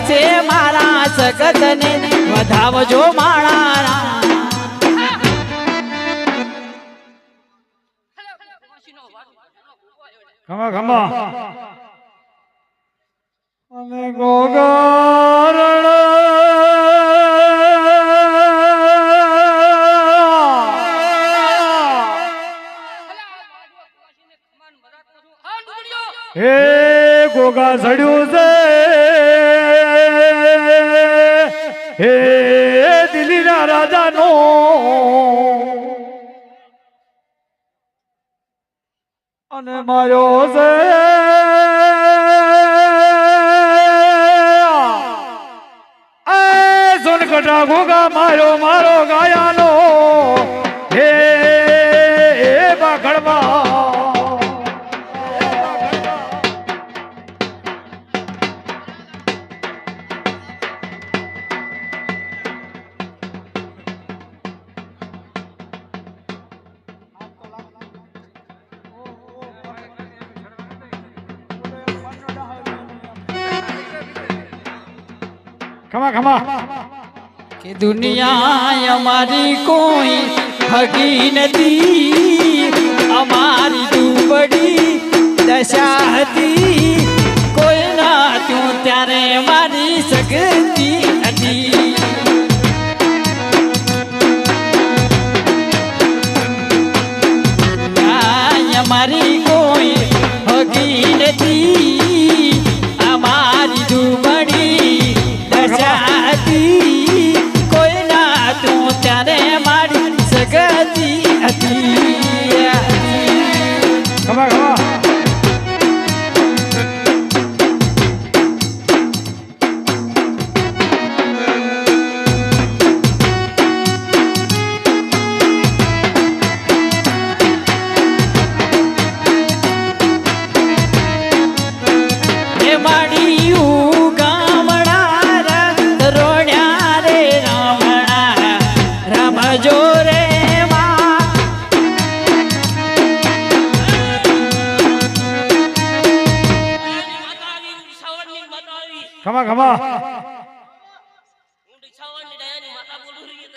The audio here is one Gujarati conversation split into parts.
હોશે મારા મારા સગતને વધાવજો માળા ખમા ખમા કે દુનિયા અમારી કોઈ હગી નથી અમારી દુબળી દશા હતી કોઈ ના તું ત્યારે મારી સગતી હતી દુનિયા અમારી કોઈ હગી નથી અમારી ખમા ખમા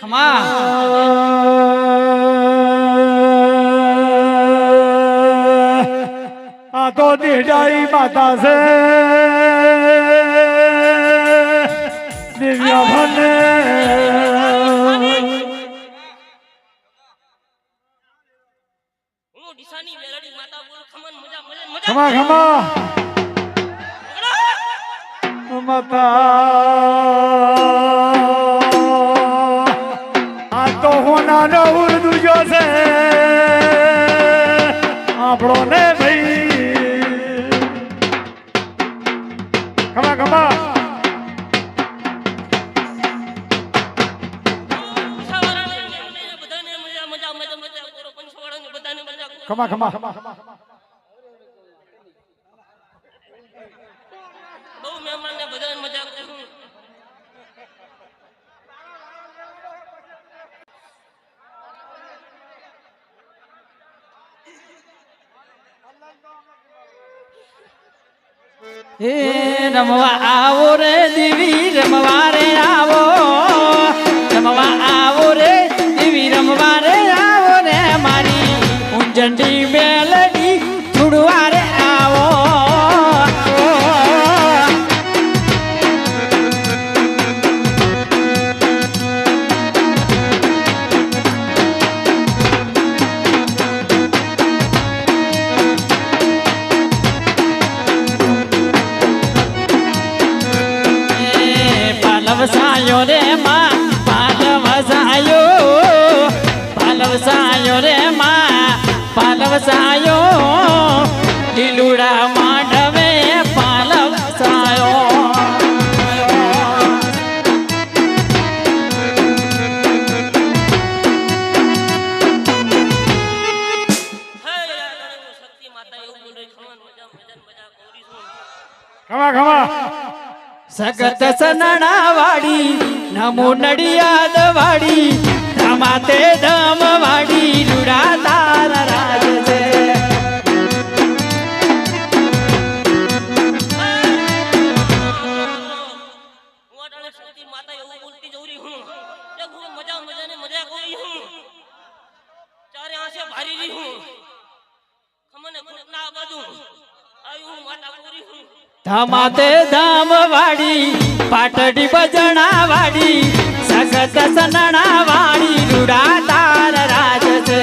ખમા આ તો દીડાઈ માતા છે. દિવ્યા ભને ખમા ખમા. માતા. હોનાનો ઉર્દુ જો છે આપણો ને ભાઈ ખમા ખમા. ખમા ખમા. બહુ મહેમાન ને બધાને મજા કરું હે રમવા આવો રે દેવી રમવા રે આવો. એ પાલવસાયો રે માં પાલવસાયો પાલવસાયો રે માં પાલવસાયો લીલુડા માંડવે કરું છું ખમા ખમા. સગત સનણા વાડી નમો નડિયાદ વાડી ધમાતે ધમ વાડી રૂડા તારા રાજ. છે ભારી હું. ખમને ખુટના બધું હું માતા પૂરી હું. ધમાતે ધામ વાડી પાટડી બજણા વાડી સગત સનણા વાડી રૂડા તાર રાજ છે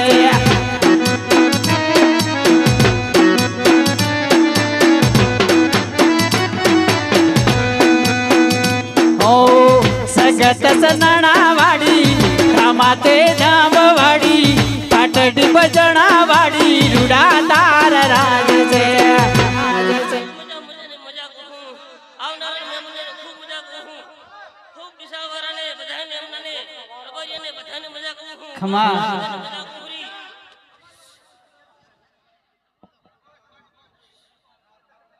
ઓ સગત સનણા વાડી ખમા.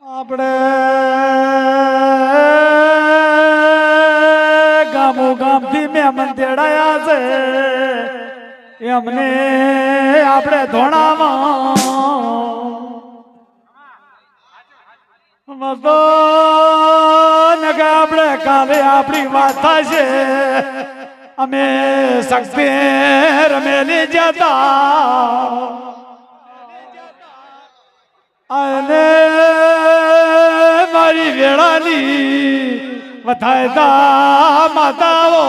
આપણે ગામો ગામથી મેમન તેડાયા છે. એમને આપણે ધોણામાં. આપણે કાલે આપણી વાત થશે અમે શક્તિ રમેલી જતા. અને મારી વેળાની વધાયતા માતાઓ.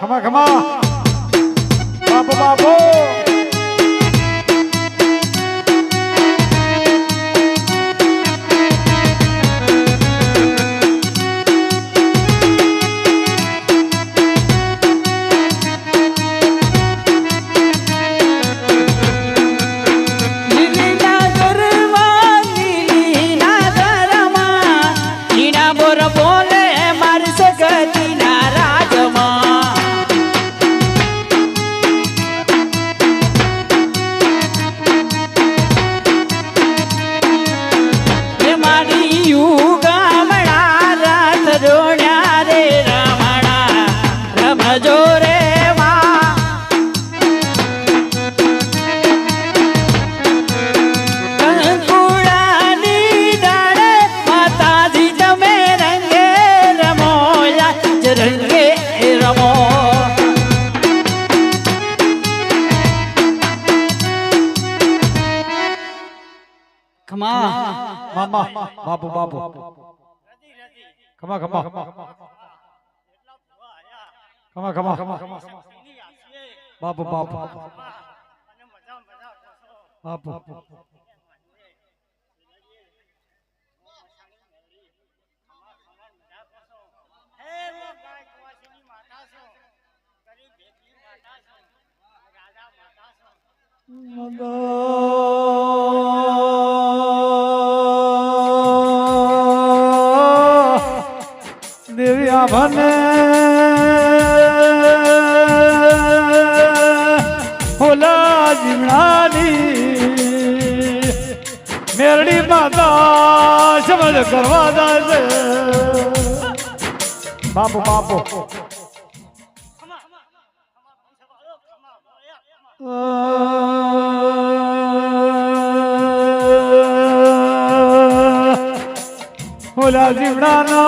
ખમા ખમા. બાપો બાપો. મામા બાપુ બાપુ. ખમા ખમા. ખમા ખમા. બાપુ બાપુ. બાપુ. દેવી આભને હોલા જીવડાની મેરડી માતા સમજ કરવા દાશે બાપુ બાપુ. ઓલા જીવડાનો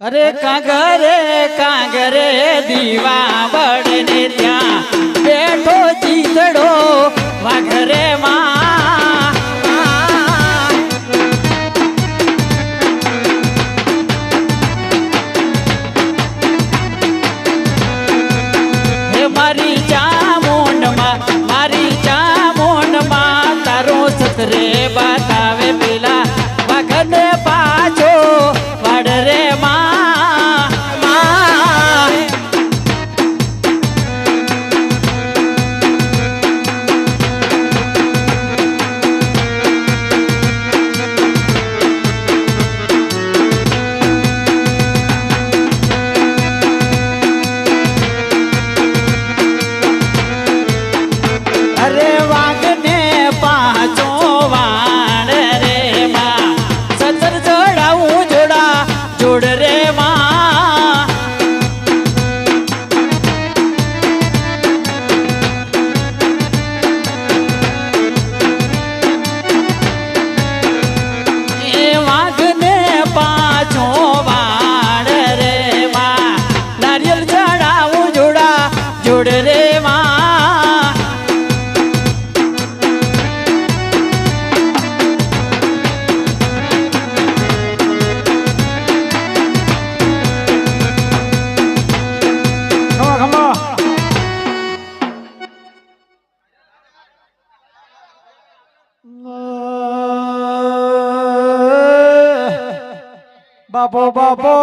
અરે કાંગરે કાંગરે દીવા બળને ત્યાં. બેઠો ચીતડો વાઘરે માં બાપો બાપો.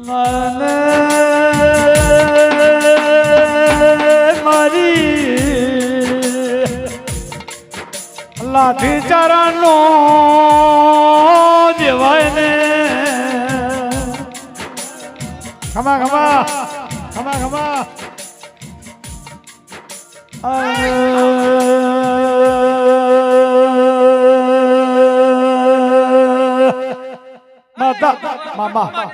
મને મારી. લાઠી ચરણ 咁啊，咁啊，咁啊，咁啊，啊！妈妈，妈妈。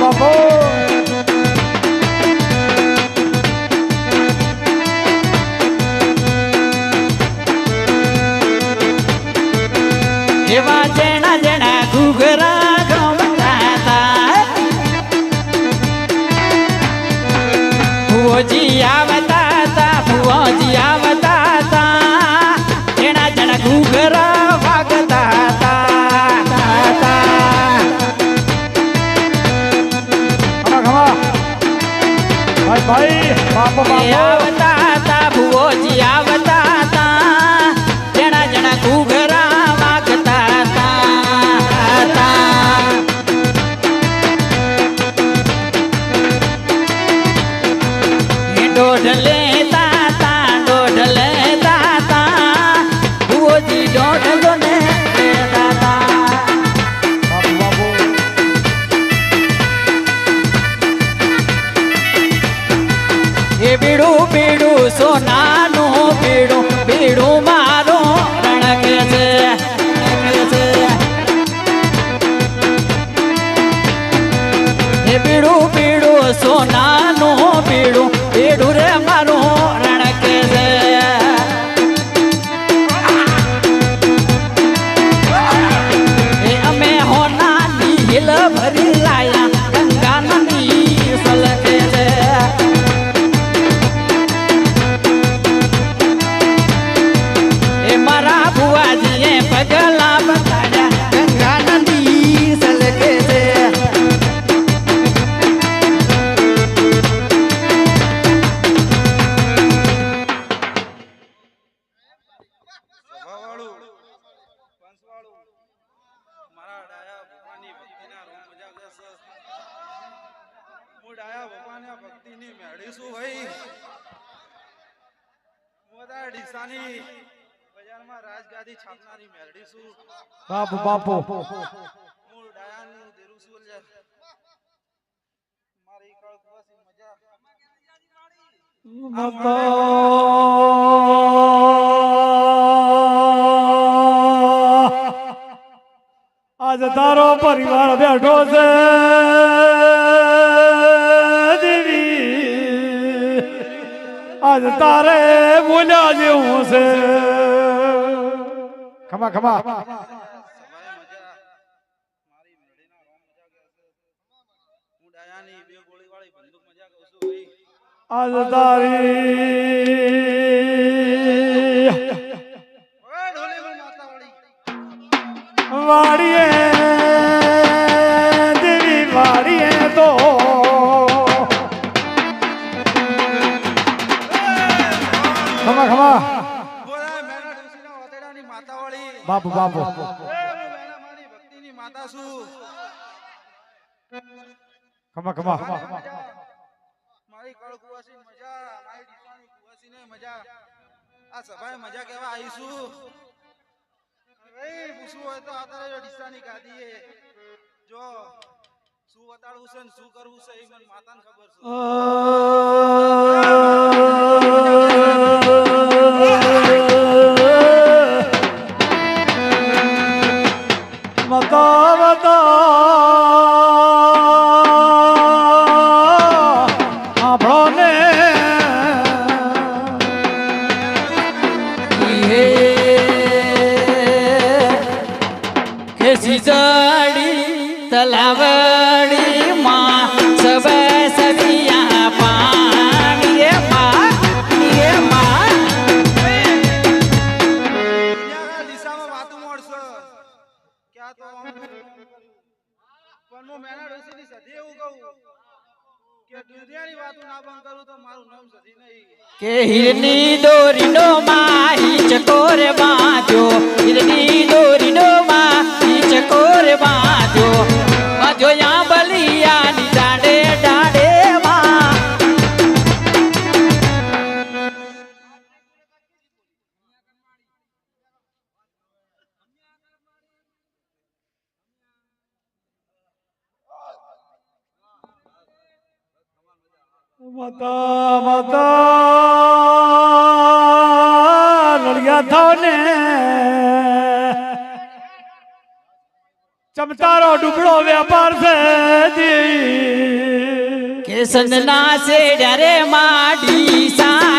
বাবা 宝宝 રાજગાદી છાપનારી મેળીશું બાપુ બાપુ. હું ડાયાનું દેરું છું? લે મારી કળ કુવાસી મજા. આજ તારો પરિવાર બેઠો છે. તારે બોલ્યા જેવું છે. ખમા ખમા સવાય મજા બાપુ બાપુ. ખમા ખમા. મારી મજા મારી ડીસાની કુવાસીને મજા. આ સભાએ મજા કહેવા આવીશું? પૂછવું હોય તો આતારે જો ડીસાની ગાદીએ જો શું વતાડવું છે ને શું કરવું છે એ મને માતાને ખબર છે. તો પણ હું મેના ડોસીની સધી એવું કહું કે દુનિયાની વાતો ના બંધ કરું તો મારું નામ સધી નહીં. કે હિરની દોરીનો માં ઈ ચકોર બાંધ્યો. હિરની દોરીનો માં ઈ ચકોર બાંધ્યો. બાંધ્યો યા લડિયા થાવ ને ચમતારો ડુબળો વેપાર છે કેસન ના સંદના સેડ્યા રે માડી સાયા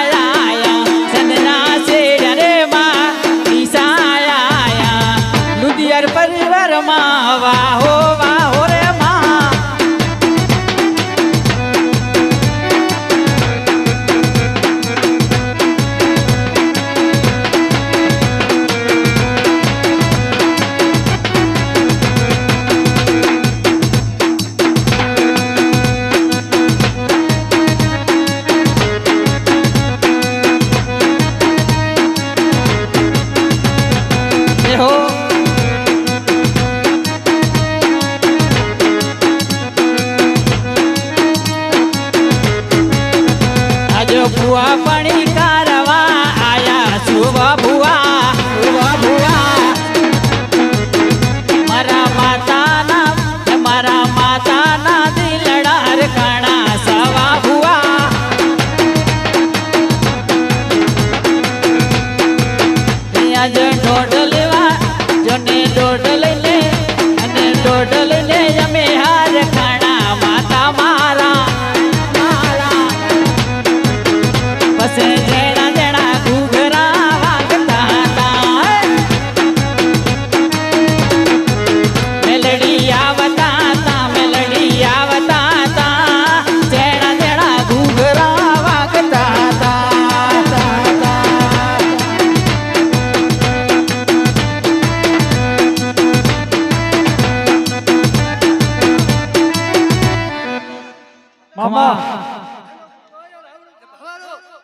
મામા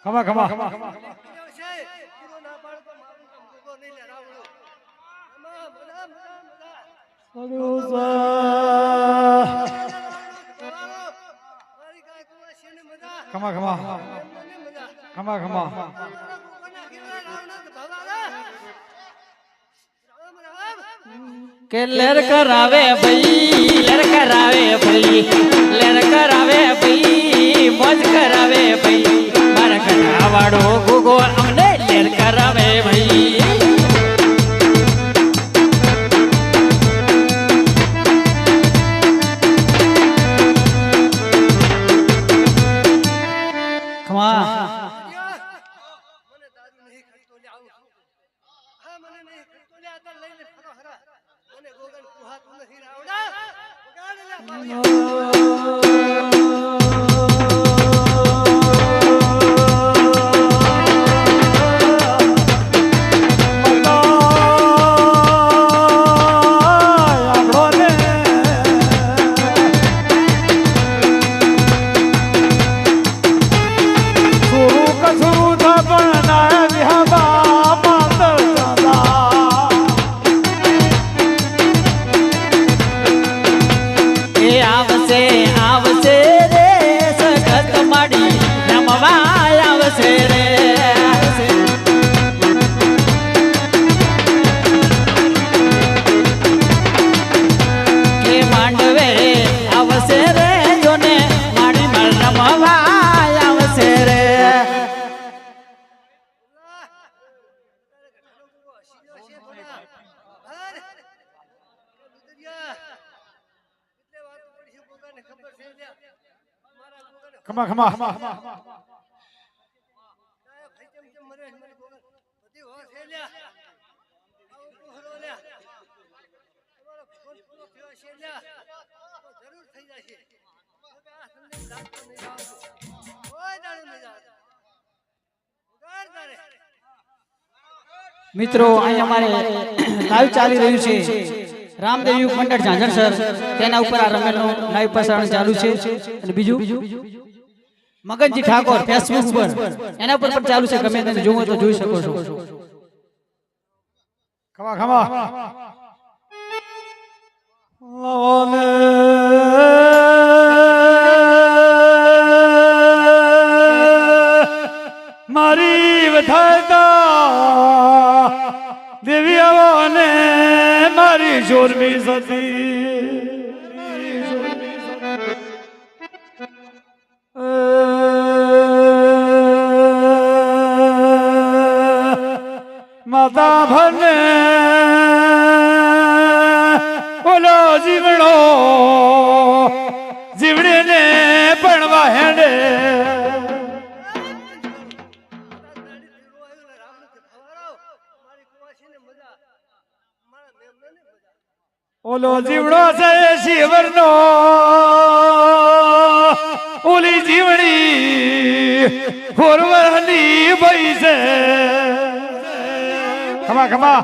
ખમા ખમા ખમા ખમા ખમા ખમા કે લેર કરાવે ભાઈ લેર કરાવે ભાઈ લેર કરાવે ભાઈ મોજ કરાવે ભાઈ. મારા ઘણા વાળો ગુગો અમને લેર કરાવે ભાઈ. મને નહીં આવું. લઈને ફરો હરા. મને ગોગન કુહાતું નથી રાવડા. વગાડ લે ઉગાડ તારે. મિત્રો, અહીં અમારે લાઈવ ચાલી રહ્યું છે. રામદેવ મંડળ ઝાંઝર સર, તેના ઉપર આ રમેલનું લાઈવ પ્રસારણ ચાલુ છે. અને બીજું? મગનજી ઠાકોર ફેસબુક પર. એના પર પણ ચાલુ છે ગમે તેને જોવો તો જોઈ શકો છો. ખમા ખમા. મારી વધારતા દેવી આવો ને મારી જોરમી સતી માતા ભને ઓલો જીવડો જીવડીને પણ વાહેડે. ઓલો જીવડો છે શિવરનો, ઓલી જીવણી ફોરવરની ભાઈ છે. ખમા ખમા.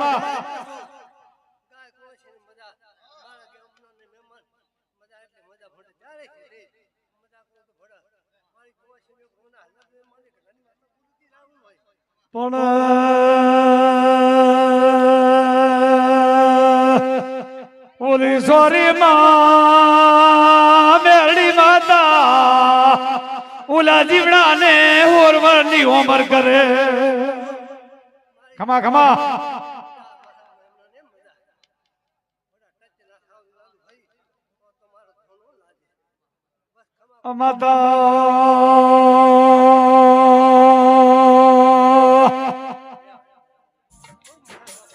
પણ ઓલી સોરી માં મેરડી માતા ઓલા જીવડા ને હોરવરની હોમર કરે. ખમા ખમા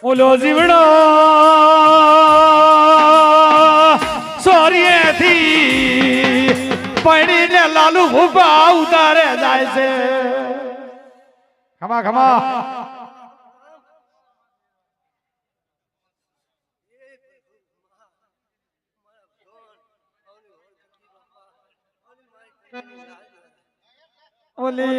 ઓલો જીવડો. સોરીએથી પડીને લાલુ ભૂપા ઉતારે જાય છે. ખમા ખમા. ઓલી